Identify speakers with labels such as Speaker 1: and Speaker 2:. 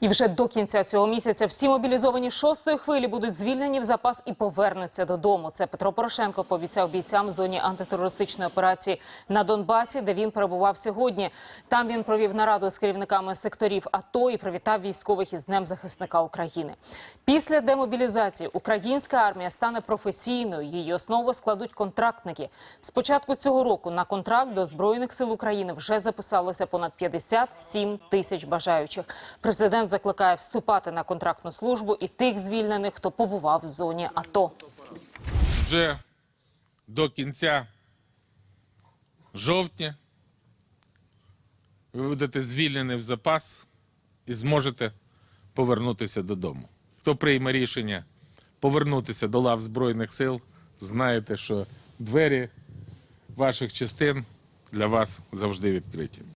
Speaker 1: І вже до кінця цього місяця всі мобілізовані шостої хвилі будуть звільнені в запас і повернуться додому. Це Петро Порошенко пообіцяв бійцям в зоні антитерористичної операції на Донбасі, де він перебував сьогодні. Там він провів нараду з керівниками секторів АТО і привітав військових із Днем захисника України. Після демобілізації українська армія стане професійною. Її основу складуть контрактники. З початку цього року на контракт до збройних сил України вже записалося понад 57 тисяч бажаючих. Президент закликає вступати на контрактну службу і тих звільнених, хто побував в зоні АТО.
Speaker 2: вже до кінця жовтня ви будете звільнені в запас і зможете повернутися додому. Хто прийме рішення повернутися до лав Збройних сил, знаєте, що двері ваших частин для вас завжди відкриті.